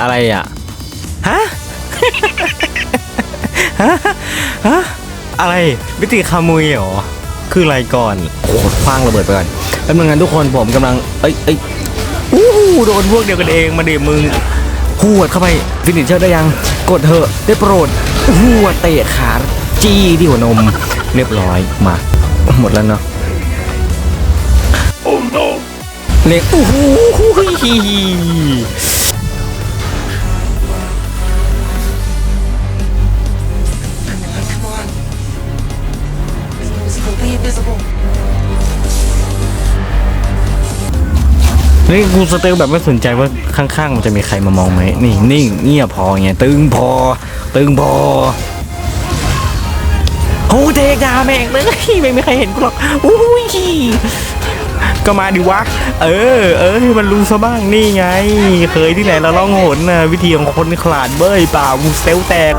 อะไรอะฮะฮะฮะอะไรวิธีขโมยเหรอคืออะไรก่อนโอ้โหคว้างระเบิดไปก่อนแป๊บนึงนะทุกคนผมกำลังเอ้ยเอ้ยอู้หูโดนพวกเดียวกันเองมาดิมึงหวดเข้าไปฟินิชเชอร์ได้ยังกดเถอะได้โปรดหัวดเตะขาจี้ที่หัวนม เรียบร้อยมาหมดแล้วเนาะเล็กอู้หู นี่กูสเตลแบบไม่สนใจว่าข้างๆมันจะมีใครมามองไหมนี่นิ่งเงียบพอไงตึงพอ ตึงพอโอ้เทกดาแม่งเลยไม่มีใครเห็นกูหรอกอุ้ยก็มาดิวะ เออ เออมันรู้ซะบ้างนี่ไง เคยที่ไหนเราล่องหนนะวิธีของคนขลาดเบ้ยเปล่ากูสเตลแตก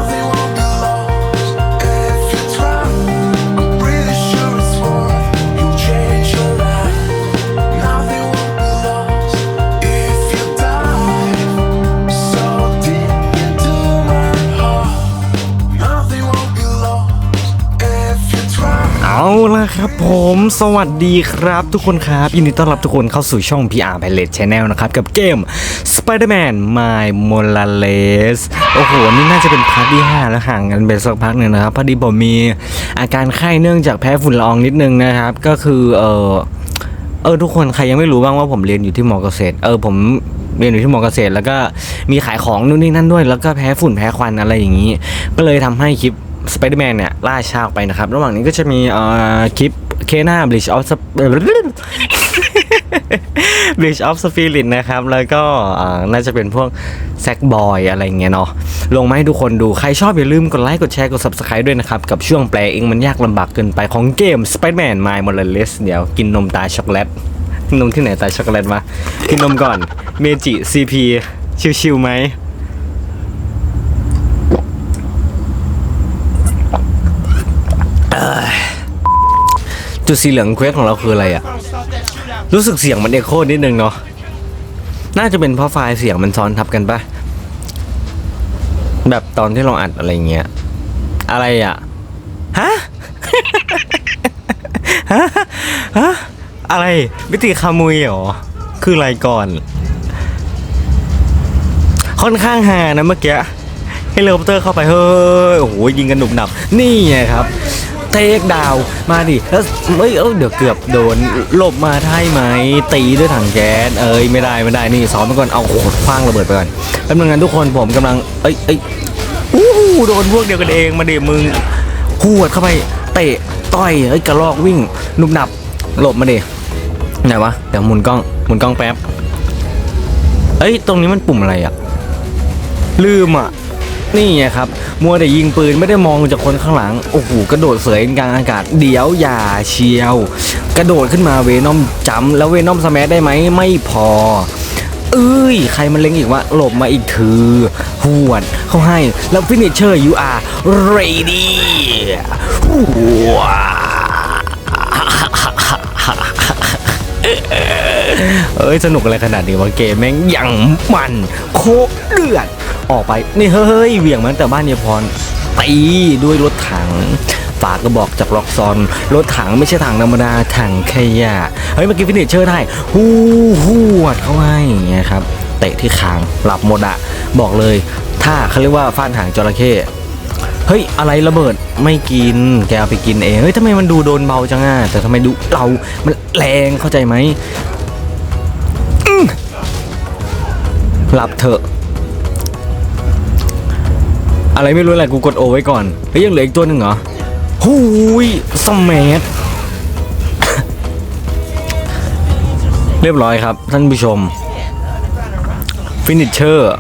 เอาล่ะครับผมสวัสดีครับทุกคนครับ ยินดีต้อนรับทุกคนเข้าสู่ช่อง PR Pilot Channel นะครับ กับเกม Spider-Man My Morales โอ้โห นี่น่าจะเป็นพาร์ทที่ 5 แล้วห่างกันไปสักพักหนึ่งนะครับ พอดีผมมีอาการไข้เนื่องจากแพ้ฝุ่นละอองนิดนึงนะครับ ก็คือ เออเออทุกคนใครยังไม่รู้บ้างว่าผมเรียนอยู่ที่มอเกษตร เออผมเรียนอยู่ที่มอเกษตร แล้วก็มีขายของนู่นนี่นั่นด้วย แล้วก็แพ้ฝุ่นแพ้ควันอะไรอย่างนี้ ก็เลยทำให้คลิป สไปเดอร์แมนเนี่ยล่าช้าออกไปนะครับ ระหว่างนี้ก็จะมีเอ่อคลิปเคนาบลิชออฟบลิชออฟสปิริตนะครับ แล้วก็น่าจะเป็นพวกแซกบอยอะไรเงี้ยเนาะลงมาให้ทุกคนดูใครชอบอย่าลืมกดไลค์ กดแชร์ กด subscribe ด้วยนะครับ กับช่วงแปลเองมันยากลำบากเกินไปของเกม Spider-Man My Morales เดี๋ยวกินนมตาช็อกโกแลตนมที่ไหนตาช็อกโกแลตมากินนมก่อนเมจิซีพีชิวๆไหม จุดสีเหลืองเควสของเราคืออะไรอะรู้สึกเสียงมันเอโคนิดนึงเนาะน่าจะเป็นเพราะไฟล์เสียงมันซ้อนทับกันปะแบบตอนที่เราอัดอะไรเงี้ย อะไรอะฮะฮะฮะอะไรวิธีขโมยเหรอคืออะไรก่อน ค่อนข้างฮานะเมื่อกี้ให้เฮลิคอปเตอร์เข้าไปเฮ้ยโอ้โหยิงกันหนุบหนับนี่ไงครับ เทคดาวมาดิแล้วเอ้ยเอ้ยเดี๋ยวเกือบโดนหลบมาได้ไหมตีด้วยถังแก๊สเอ้ยไม่ได้ไม่ได้นี่ซ้อมไปก่อนเอาโคตรคว้างระเบิดไปก่อนแป๊บนึงนะทุกคนผมกำลังเอ้ยเอ้ยอู้โดนพวกเดียวกันเองมาดิมึงหวดเข้าไปเตะต่อยเอ้ยกระลอกวิ่งนุบหนับหลบมาดิไหนวะเดี๋ยวหมุนกล้องหมุนกล้องแป๊บเอ้ยตรงนี้มันปุ่มอะไรอะลืมอะ นี่ไงครับ มัวแต่ยิงปืนไม่ได้มองจากคนข้างหลัง โอ้โห กระโดดเสยกลางอากาศ เดี๋ยวอย่าเชียว กระโดดขึ้นมาเวนอมจำแล้วเวนอมสมัได้ไหมไม่พอ เอ้ย ใครมันเล็งอีกวะ หลบมาอีกถือหวดเขาให้ แล้วฟินิชเชอร์ you are ready ว้าเอ้ย สนุกอะไรขนาดนี้วะเกมแม่งยังมันโคตรเดือด ออกไป นี่เฮ้ยเหวี่ยงมันแต่บ้านเยพรตีด้วยรถถังฝากกระบอกจากล็อกซอนรถถังไม่ใช่ถังธรรมดาถังขยะเฮ้ยเมื่อกี้ฟินิชเชอร์ได้ฮู้ฮู้วดเข้าให้อย่างเงี้ยครับเตะที่คางหลับหมดอะบอกเลย ถ้าเขาเรียกว่าฟาดหางจระเข้เฮ้ยอะไรระเบิดไม่กินแกเอาไปกินเองเฮ้ยทำไมมันดูโดนเบาจังอะแต่ทำไมดูเรามันแรงเข้าใจไหมหลับเถอะ อะไรไม่รู้แหละกูกดโอไว้ก่อนเฮ้ยยังเหลืออีกตัวหนึ่งเหรอหูยสมัทเรียบร้อยครับ ท่านผู้ชม ฟินิชเชอร์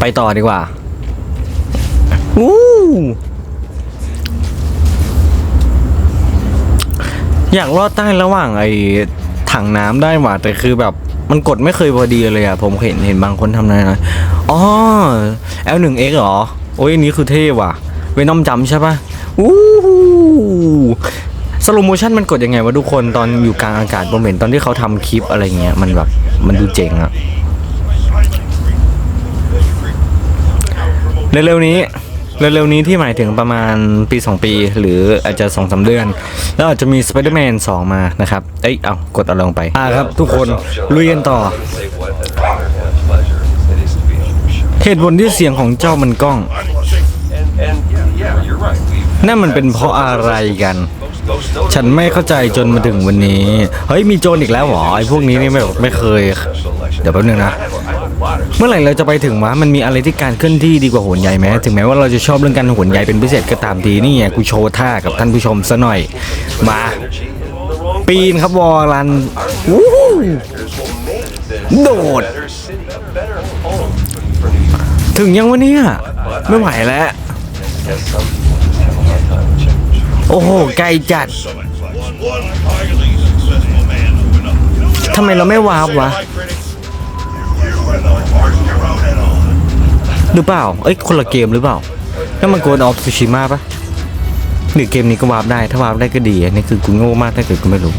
ไปต่อดีกว่าวู้อยากลอดใต้ระหว่างไอ ถังน้ำได้หว่ะแต่คือแบบมันกดไม่เคยพอดีเลยอะผมเห็นเห็นบางคนทำนายนะอ๋อ L1X หรอ โอ้ยนี้คือเท่ว่ะ เวนอมจำใช่ปะอู้สโลโมชันมันกดยังไงวะทุกคนตอนอยู่กลางอากาศผมเห็นตอนที่เขาทำคลิปอะไรเงี้ยมันแบบมันดูเจ๋งอะเร็วๆนี้ เร็วๆนี้ที่หมายถึงประมาณปี 2 ปี หรืออาจจะ2อสเดือน แล้วอาจจะมี Spider-Man 2 มานะครับ เอ้ย เอากดเอาลงไป อ่าครับทุกคนลุยกันต่อ เหตุผลที่เสียงของเจ้ามันกล้อง นั่นมันเป็นเพราะอะไรกัน ฉันไม่เข้าใจจนมาถึงวันนี้ เฮ้ย มีโจรอีกแล้วเหรอไอ้พวกนี้นี่ไม่ไม่เคย เดี๋ยวแป๊บนึงนะ I have a, I have a lot of เมื่อไหร่เราจะไปถึงวะมันมีอะไรที่การเคลื่อนที่ดีกว่าโหนใหญ่ไหมถึงแม้ว่าเราจะชอบเรื่องการโหนใหญ่เป็นพิเศษก็ตามทีนี่ไงกูโชว์ท่ากับท่านผู้ชมซะหน่อย มา energy in the wrong ปีนครับวอลันวู้ฮู้ places will make this โดด a better city, a better home for, for New York. ถึงยังวะเนี่ยไม่ไหวแล้ว Yes, some people just have a hard time with change. โอ้โห ไกลจัด One highly successful man open up. ทำไมเราไม่วาร์ปวะ หรือเปล่า เอ้ย คนละเกมหรือเปล่านั่นมันโกนออฟซูชิมะปะหรือเกมนี้ก็วาร์ปได้ ถ้าวาร์ปได้ก็ดีอันนี้คือกูโง่มากถ้าเกิดกูไม่รู้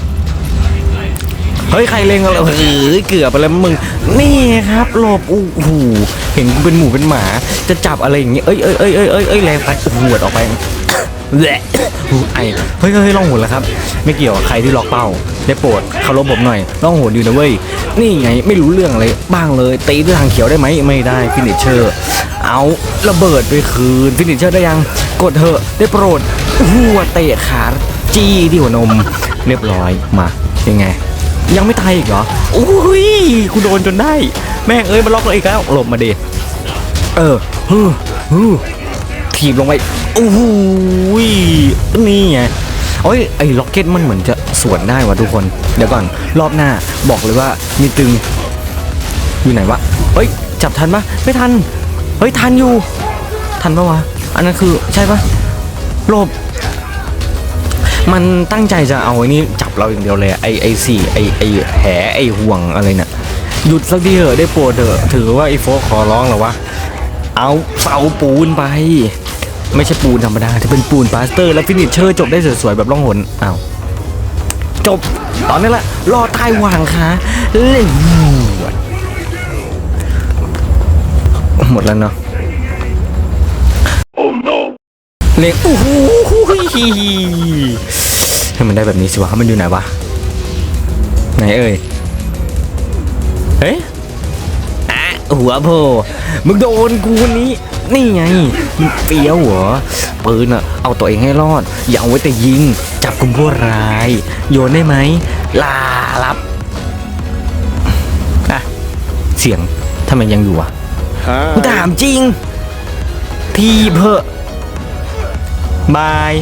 เฮ้ย ใครเล็งอะไรเฮ้ยเกือบไปแล้วมึง นี่ครับหลบอู้หูเห็นกูเป็นหมูเป็นหมา จะจับอะไรอย่างเงี้ย เอ้ยเอ้ยเอ้ยเอ้ยเอ้ยแรงไปหวดออกไป ไอเฮ้ยเฮ้ยล่องหนแล้วครับ ไม่เกี่ยวใครที่ล็อกเป้า ได้โปรดเคารพผมหน่อยล่องหนอยู่นะเว้ย นี่ไงไม่รู้เรื่องอะไรบ้างเลยตีด้วยทางเขียวได้ไหมไม่ได้ฟินิชเชอร์ เอาระเบิดไปคืนฟินิชเชอร์ได้ยัง กดเถอะได้โปรดหัวเตะขาจี้ที่หัวนม เรียบร้อยมายังไง ยังไม่ตายอีกเหรออุ้ยกูโดนจนได้ แม่งเอ้ยมาล็อกเราอีกแล้วหลบมาดิเออฮึฮึ ถีบลงไปโอ้โหนี่ไงโอ้ยไอ้ล็อกเก็ตมันเหมือนจะสวนได้วะทุกคน เดี๋ยวก่อนรอบหน้าบอกเลยว่ามีตึง อยู่ไหนวะเฮ้ย จับทันปะไม่ทัน เฮ้ย ทันอยู่ ทันปะวะ อันนั้นคือใช่ปะหลบมันตั้งใจจะเอาไอ้นี่จับเราอย่างเดียวเลยอะไอไอสี่ไอไอแหไอห่วงอะไรเนี่ยหยุดสักทีเถอะได้โปรดเถอะถือว่าไอโฟกขอร้องหรอวะเอาเสาปูนไป ไม่ใช่ปูนธรรมดาจะเป็นปูนปาสเตอร์ แล้วฟินิชเชอร์จบได้สวยๆแบบล่องหนอ้าวจบ ตอนนี้แหละรอใต้วางขาเล่นหมดแล้วเนาะ Oh no! เล็กโอ้โหให้มันได้แบบนี้สิวะมันอยู่ไหนวะไหนเอ่ยเฮ้ย หัวโผล่มึงโดนกูวันนี้ นี่ไงมึงเปรี้ยวเหรอปืนอะเอาตัวเองให้รอด อย่าเอาไว้แต่ยิง จับกลุ่มผู้ร้าย โยนได้ไหม ลารับอะเสียงทำไมยังอยู่อะกูถามจริง ทีเพอะบาย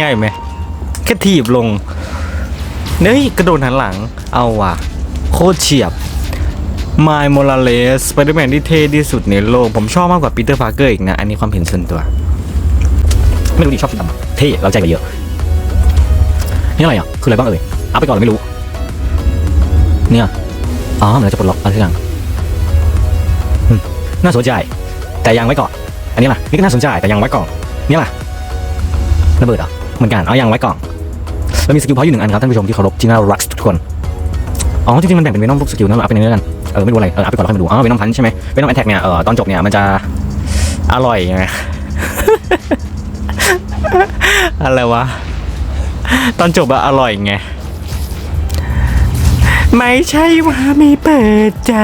ง่ายไหมแค่ถีบลง เฮ้ยกระโดดหันหลัง เอาว่ะ โคตรเฉียบมายโม r าเลสสไปเดอร์แมนที่เท่ที่สุดในโลก ผมชอบมากกว่าปีเตอร์พาร์เกอร์อีกนะ อันนี้ความเห็นส่วนตัว ไม่รู้ดิชอบสีดำเท่เราใจกันเยอะ นี่อะไรอะ คืออะไรบ้างเอ่ยเอาไปก่อนเลยไม่รู้ เนี่ย อ๋อเหมันจะปลดล็อกอะไรสักอย่างน่าสนใจ แต่ยังไว้ก่อน อันนี้ล่ะ นี่ก็น่าสนใจแต่ยังไว้ก่อน นี่ล่ะระเบิดเหรอเหมือนกันเอายังไว้ก่อน แล้วมีสกิลพอยต์อยู่หนึ่งอันครับท่านผู้ชมที่เคารพที่น่ารักทุกคน อ๋อจริงๆมันแบ่งเป็นเวนอมทุกสกิลนะเอาไปในนี้แล้วกันเออไม่รู้อะไรเออเอาไปก่อนแล้วค่อยมาดูอ๋อเวนอมพันใช่ไหมเวนอมแอทแท็กเนี่ยเออตอนจบเนี่ยมันจะอร่อยไงอะไรวะตอนจบอะอร่อยไงไม่ใช่ว่าไม่เปิดใจ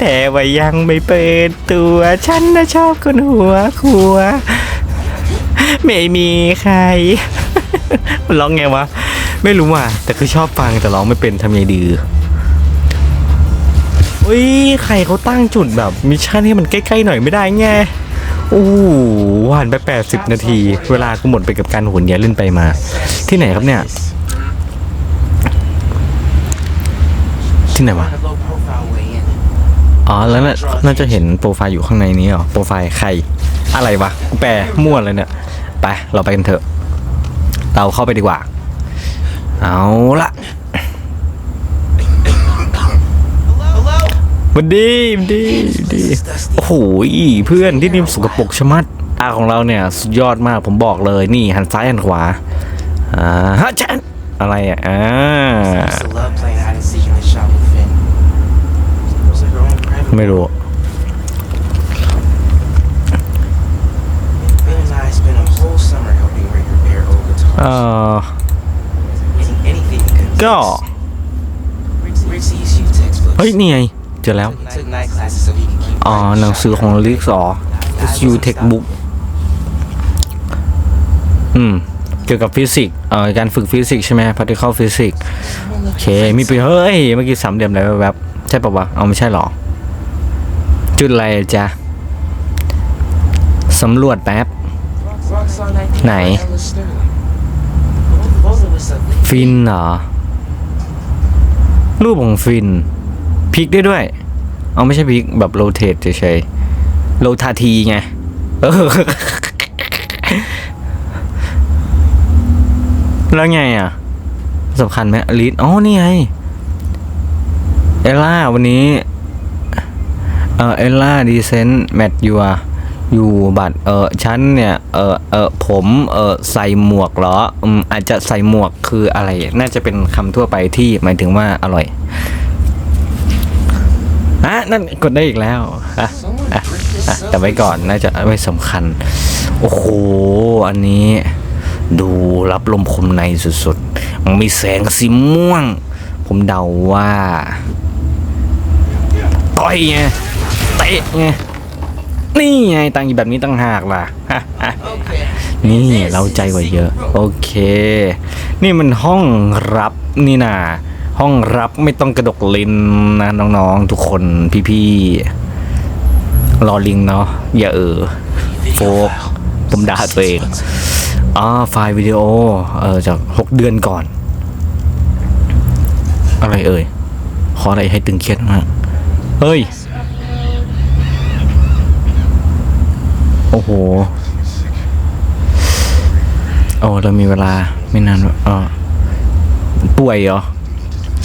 แต่ว่ายังไม่เปิดตัว ฉันน่ะชอบคนหัวขัว ไม่มีใครมันร้องไงวะ ไม่รู้ว่ะแต่คือชอบฟังแต่ร้องไม่เป็นทำไงดีอุ้ยใครเขาตั้งจุดแบบมิชชั่นให้มันใกล้ๆหน่อยไม่ได้ไงโอ้หผ่านไป 80 นาที เวลากูหมดไปกับการโหนแย่เล่นไปมา ที่ไหนครับเนี่ย ที่ไหนวะอ๋อแล้วน่าน่าจะเห็นโปรไฟล์อยู่ข้างในนี้เหรอโปรไฟล์ใคร อะไรวะแปลมั่วเลยเนี่ยไปเราไปกันเถอะ เราเข้าไปดีกว่า เอาละวันดีวันดีวันดี โอ้โหเพื่อนที่นี่สกปรกชะมัดอาของเราเนี่ย สุดยอดมากผมบอกเลยนี่หันซ้ายหันขวา อ่าฮะชันอะไรอะ อ่า Used to love playing hide and seek in the shop with Finn. Was a ไม่รู้ Bill and ก็ เฮ้ย นี่ไง เจอแล้ว อ๋อ หนังสือของลิกซ์อ๋อ SU Textbook อืม เกี่ยวกับฟิสิกส์เอ่อการฝึกฟิสิกส์ใช่ไหม particle physics โอเค มีไปเฮ้ย เมื่อกี้สามเหลี่ยมอะไรแวบๆใช่ปะวะ เอาไม่ใช่หรอ จุดอะไรจ๊ะสำรวจแป๊บ Rocks on that thing Này. by Ella Sterling. Both of us up ฟินเหรอ รูปของฟินพลิกได้ด้วย เอาไม่ใช่พลิกแบบโรเทตเฉยๆโรทาทีไงเออแล้วไงอะสำคัญไหมลิสอ๋อ นี่ไง เอล่า วันนี้ เออเอล่า ดีเซนต์ แมทยูอ อยู่บัตรเออฉันเนี่ยเออเออผมเออใส่หมวกเหรออืมอาจจะใส่หมวกคืออะไร น่าจะเป็นคำทั่วไปที่หมายถึงว่าอร่อยอะนั่นกดได้อีกแล้วอะอะอะแต่ไว้ก่อนน่าจะไว้สำคัญ โอ้โห อันนี้ ดูรับลมคมในสุดๆ มีแสงสีม่วง ผมเดาว่า ต่อยไง เตะไง นี่ไงตังค์แบบนี้ตั้งหากล่ะ นี่เราใจกว่าเยอะ โอเค นี่มันห้องรับนี่นาห้องรับไม่ต้องกระดกลิ้นนะน้องๆ ทุกคนพี่ๆรอลิงเนาะอย่าเออโฟกผมด่าตัวเองอ่าไฟล์วิดีโอเออจากหกเดือนก่อน อะไรเอ่ยขออะไรให้ตึงเครียดมากเฮ้ย โอ้โหโอ้เรามีเวลาไม่นานเออป่วยเหรอ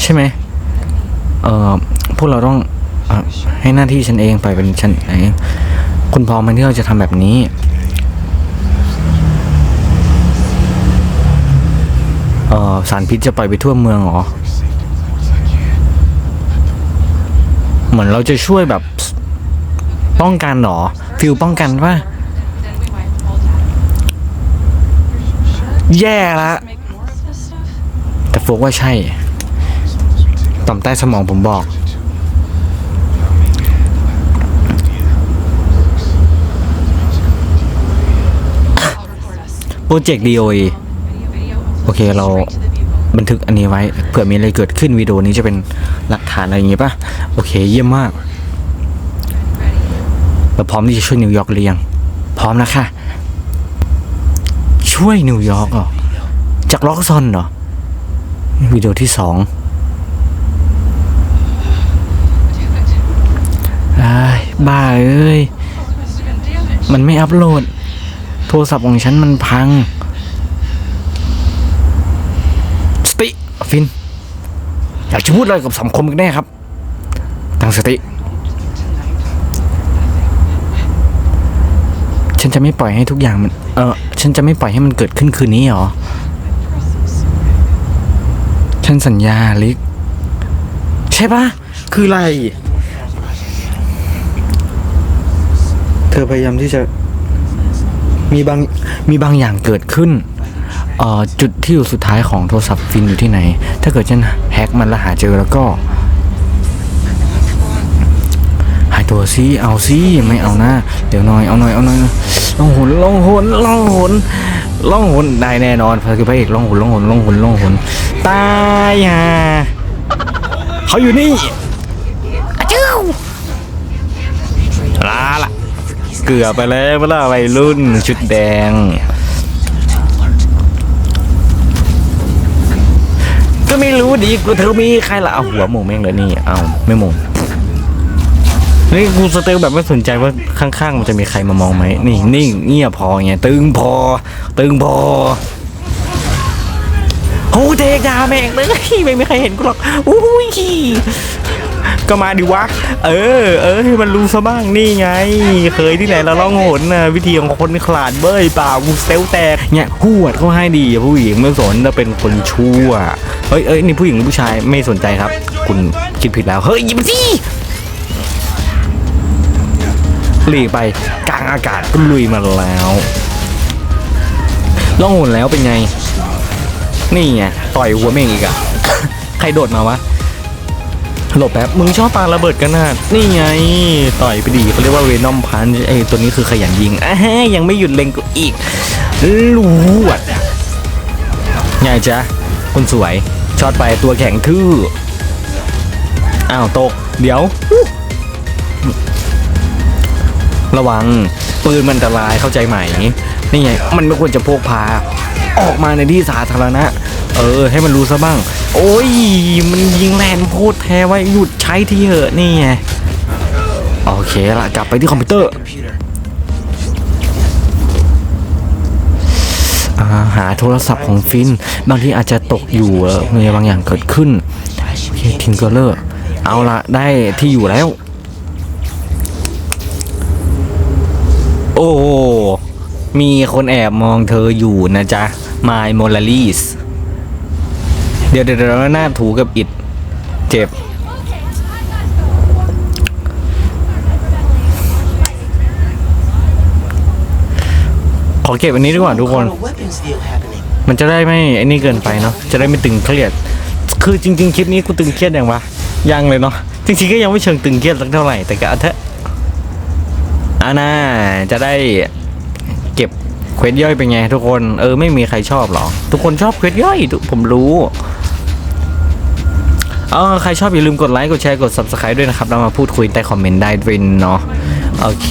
ใช่ไหมเออพวกเราต้องอให้หน้าที่ฉันเองไปเป็นฉันเองคุณพร้อมไหมที่เราจะทำแบบนี้เออสารพิษจะปล่อยไปทั่วเมืองเหรอ เหมือนเราจะช่วยแบบป้องกันเหรอ ฟิลป้องกันว่า แย่ละ Make more of this stuff? แต่โฟกว่าใช่ ต่อมใต้สมองผมบอก โปรเจกต์ DOE Video, video. โอเคเราบันทึกอันนี้ไว้เผื่อมีอะไรเกิดขึ้นวิดีโอนี้จะเป็นหลักฐานอะไรอย่างงี้ป่ะ โอเคเยี่ยมมากเราพร้อมที่จะช่วยนิวยอร์กหรือยัง พร้อมนะค่ะ ช่วยนิวยอร์กเหรอจากล็อกซอนเหรอวิดีโอที่สองอ้าบ้าเอ้ย มันไม่อัพโหลด โทรศัพท์ของฉันมันพัง สติ ฟิน อยากจะพูดอะไรกับสังคมกันแน่ครับ ตั้งสติ ฉันจะไม่ปล่อยให้ทุกอย่างมัน เออ ฉันจะไม่ปล่อยให้มันเกิดขึ้นคืนนี้หรอ ฉันสัญญาลิก ใช่ปะคืออะไร เธอพยายามที่จะ มีบาง มีบางอย่างเกิดขึ้น เอ่อ จุดที่อยู่สุดท้ายของโทรศัพท์ฟินอยู่ที่ไหน ถ้าเกิดฉันแฮกมันแล้วหาเจอแล้วก็ ตัวซิเอาซิไม่เอานะเดี๋ยวหน่อยเอาหน่อยเอาหน่อยล่องหนล่องหนล่องหนล่องหนได้แน่นอนพระคือพระเอกล่องหนล่องหนล่องหนล่องหนตายฮะเขาอยู่นี่อะจิ้วลาละเกือบไปแล้วเมื่อวัยรุ่นชุดแดงก็ไม่รู้ดิกูเธอมีใครละเอาหัวหมงแม่งเลยนี่เอาไม่หมง นี่กูสเตลแบบไม่สนใจว่าข้างๆมันจะมีใครมามองไหมนี่นิ่งเงียบพอไงตึงพอ ตึงพอโอ้เทกดาแม่งเลยไม่มีใครเห็นกูหรอกอุ้ยก็มาดิวะ เออ เออให้มันรู้ซะบ้างนี่ไง เคยที่ไหนเราล่องหนนะวิธีของคนขลาดเบ้ยเปล่ากูเซลแตกเนี่ยหวดเขาให้ดีผู้หญิงไม่สนจะเป็นคนชั่วเฮ้ยเอ้ยนี่ผู้หญิงหรือผู้ชายไม่สนใจครับ คุณคิดผิดแล้วเฮ้ยยิบมสิ หลีกไปกลางอากาศก็ลุยมาแล้วล่องหนแล้วเป็นไง นี่ไงต่อยหัวเม่งอีกอะใครโดดมาวะหลบแป๊บมึงชอบปาระเบิดกันนาดนี่ไง ต่อยไปดีเขาเรียกว่าเวนอมพันไอตัวนี้คือขยันยิงอะฮะยังไม่หยุดเล็งกูอีกลวดไงจ๊ะคุณสวยช็อตไปตัวแข็งทื่ออ้าวตก เดี๋ยว ระวังปืนมันอันตรายเข้าใจไหมนี่ไงมันไม่ควรจะพกพา ออกมาในที่สาธารณะ เออ ให้มันรู้ซะบ้าง โอ้ย มันยิงแรงโพดแท้ไว้หยุดใช้ทีเหอะนี่ไงโอเคละกลับไปที่คอมพิวเตอร์าหาโทรศัพท์ของฟิน บางทีอาจจะตกอยู่เออมีบางอย่างเกิดขึ้นทิงเกอร์เลอร์เอาละได้ที่อยู่แล้ว โอ้ มีคนแอบมองเธออยู่นะจ๊ะมายโมลาลีสเดี๋ยวเดี๋ยวหน้าถูกับอิดเจ็บ ขอเก็บอันนี้ดีกว่าทุกคน มันจะได้ไม่ไอ้นี่เกินไปเนาะ จะได้ไม่ตึงเครียด คือจริง ๆ คลิปนี้กูตึงเครียดยังวะ ยังเลยเนาะ จริงๆก็ยังไม่เชิงตึงเครียดสักเท่าไหร่ แต่ก็เอาเถอะ อาน่าจะได้เก็บเควสย่อยเป็นไงทุกคน เออไม่มีใครชอบหรอทุกคนชอบเควสย่อยผมรู้เออใครชอบอย่าลืมกดไลค์กดแชร์กด subscribe ด้วยนะครับ เรามาพูดคุยใต้คอมเมนต์ได้ด้วยเนาะโอเค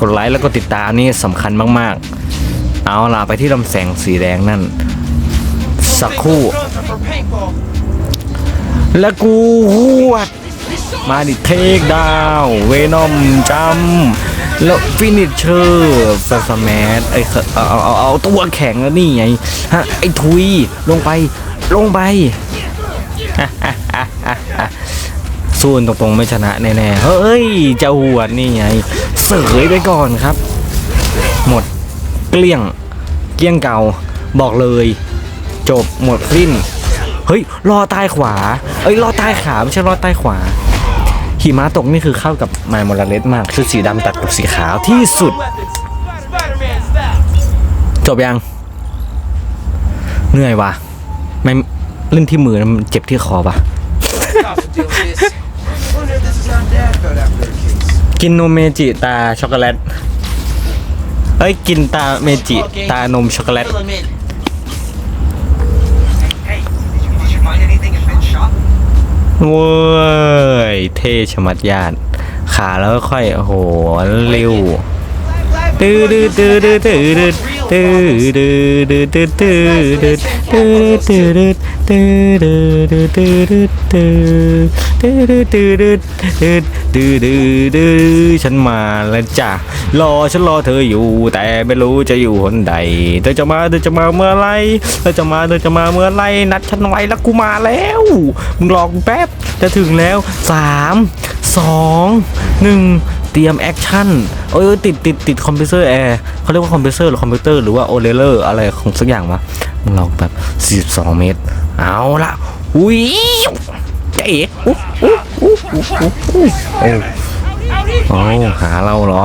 กดไลค์แล้วก็ติดตามนี่สำคัญมากๆ เอาล่ะไปที่ลำแสงสีแดงนั่น สักครู่ แล้วกูหวดมาดิเทคดาว เวนอมจัม แล้วฟินิชเชอร์ฟสแมสไอ้เอาเอาเอาเอาตัวแข็งแล้วนี่ไงฮะไอ้ทุยลงไปลงไปส่วนตรงๆไม่ชนะแน่ๆ เฮ้ยจะหวดนี่ไง เสยไปก่อนครับ หมดเกลี้ยงเกลี้ยงเก่าบอกเลย จบหมดสิ้น เฮ้ยรอใต้ขวา เอ้ยรอใต้ขาไม่ใช่รอใต้ขวา หิมะตกนี่คือเข้ากับไมล์โมลาเลสมากชุดสีดำตัดกับสีขาวที่สุด จบยัง เหนื่อยว่ะไม่เล่นที่มือมันเจ็บที่คอป่ะ กินโนเมจิตาช็อกโกแลตเอ้ย กินตาเมจิตานมช็อกโกแลต เว้ย เท่ชมัดญาติขาแล้วก็ค่อย โอ้โหเร็วตื้อดื้อตื้อดื้อดื้อ ตื้อดื้อดื้อตื้อตื้อดื้อตื้อตื้อดื้อตื้อดื้อดื้อตื้อดื้อตื้อตื้อดื้อตื้อดื้อตื้อตื้อดื้อดื้อฉันมาแล้วจ้ะรอฉันรอเธออยู่ แต่ไม่รู้จะอยู่หนใดเธอจะมาเธอจะมาเมื่อไรเธอจะมาเธอจะมาเมื่อไรนัดฉันไว้แล้วกูมาแล้วมึงรอกูแป๊บจะถึงแล้วสามสองหนึ่ง เตรียมแอคชั่นเออติดติดติดคอมเพิวเตอร์แอร์เขาเรียกว่าคอมเพิวเตอร์หรือคอมพิวเตอร์หรือว่าโอเลเลอร์อะไรของสักอย่างวะมึงลองแบบ 42 เมตร เอาละอุ้ยเจ๊อุ๊อุ๊อุ๊อุ๊อุ๊อุ๊โอ้โอ้หาเราเหรอ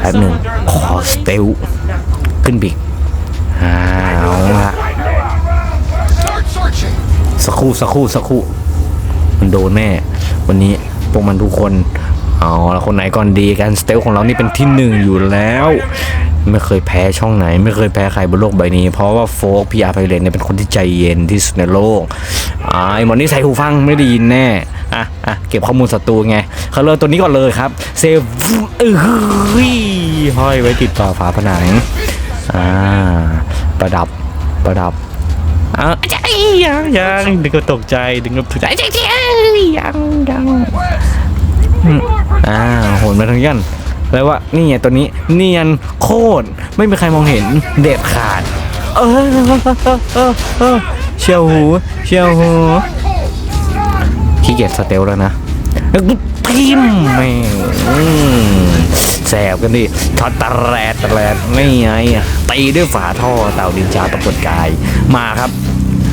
แป๊บหนึ่งขอสเตลขึ้นบิกเอาละสักครู่สักครู่สักครู่มันโดนแน่วันนี้พวกมันทุกคน เอาละคนไหนก่อนดีกันสเตลของเรานี่เป็นที่หนึ่งอยู่แล้ว ไม่เคยแพ้ช่องไหน ไม่เคยแพ้ใครบนโลกใบนี้ เพราะว่าโฟกพีอาร์ไพเรนเนี่ยเป็นคนที่ใจเย็นที่สุดในโลกอ่าไอหมอนี่ใส่หูฟังไม่ได้ยินแน่อะอะเก็บข้อมูลศัตรูไงเขาเลยตัวนี้ก่อนเลยครับเซฟเออห้อยไว้ติดต่อฝาผนังอ่าประดับประดับอ่าใจยังยังดึงก็ตกใจดึงก็ตกใจใจใจยังยัง อ่าโหนมาทางยันแล้วว่านี่ไงตัวนี้เนียนโคตรไม่มีใครมองเห็นเด็ดขาด เออเออเออเชียวหูเชียวหูขี้เกียจสเตลแล้วนะแล้วกูทิมแม่งแสบกันดิช็อตตะแรดตะแรดไม่ไงตีด้วยฝาท่อเต่าดินจาตะกดกายมาครับ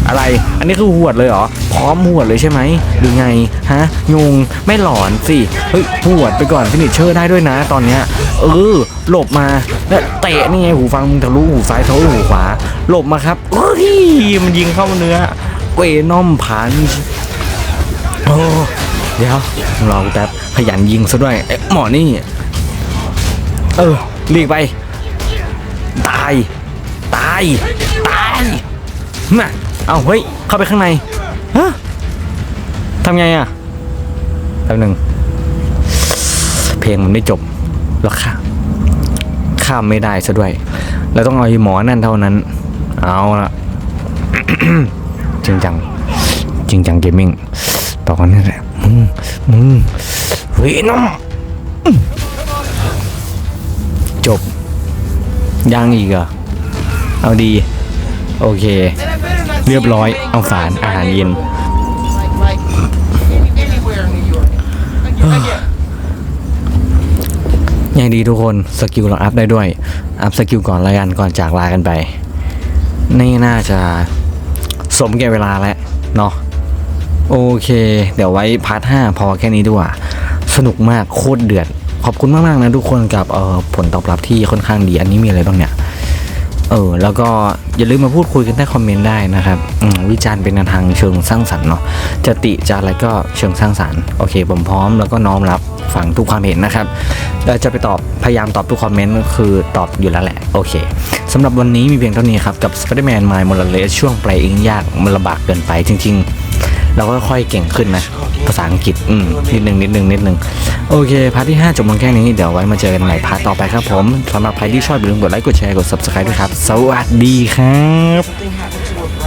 อะไร อันนี้คือหวดเลยเหรอ พร้อมหวดเลยใช่ไหมหรือไงฮะงงไม่หลอนสิเฮ้ยหวดไปก่อนฟินิชเชอร์ได้ด้วยนะ ตอนเนี้ยเออหลบมาแล้วเตะนี่ไงหูฟังทะลุหูซ้ายทะลุหูขวาหลบมาครับเฮ้ยมันยิงเข้าเนื้อเวนอมพันช์โอ้เดี๋ยวรอแป๊บขยันยิงซะด้วยเอ๊ะหมอนี่เออหลีกไป ตาย ตาย ตายมา เอาเฮ้ย เข้าไปข้างในฮะทำไงอะแป๊บหนึ่งเพลงมันไม่จบแล้วข้ามข้ามไม่ได้ซะด้วยแล้วต้องเอาหมอนั่นเท่านั้น เอาละจริงจัง จริงจังเกมมิ่ง ต่อกันนี่แหละมึงมึงเฮ้ยน้ำจบยังอีกเหรอเอาดี โอเค เรียบร้อยเอาสารอาหารเย็นยังดีทุกคนสกิลเราอัพได้ด้วย อัพสกิลก่อนละกันก่อนจากลากันไป นี่น่าจะสมแก่เวลาแล้วเนาะโอเค เดี๋ยวไว้พาร์ท5พอแค่นี้ดีกว่า สนุกมากโคตรเดือด ขอบคุณมาก ๆ นะทุกคนกับเออผลตอบรับที่ค่อนข้างดี อันนี้มีอะไรบ้างเนี่ย เออแล้วก็อย่าลืมมาพูดคุยกันใต้คอมเมนต์ได้นะครับวิจารณ์เป็นทางเชิงสร้างสรรค์เนาะจะติจะอะไรก็เชิงสร้างสรรค์โอเคผมพร้อมแล้วก็น้อมรับฟังทุกความเห็นนะครับเราจะไปตอบพยายามตอบทุกคอมเมนต์ก็คือตอบอยู่แล้วแหละโอเคสำหรับวันนี้มีเพียงเท่านี้ครับกับ Spider-Man My m o r a l e s ช่วงแปลอิงยากมันลำบากเกินไปจริง ๆ เราก็ค่อยเก่งขึ้นนะ ภาษาอังกฤษอืมนิดนึงนิดนึงนิดนึงโอเค พาร์ทที่ 5 จบลงแค่นี้เดี๋ยวไว้มาเจอกันใหม่พาร์ทต่อไปครับผมสำหรับใครที่ชอบอย่าลืมกดไลค์กดแชร์กด subscribe ด้วยครับ สวัสดีครับ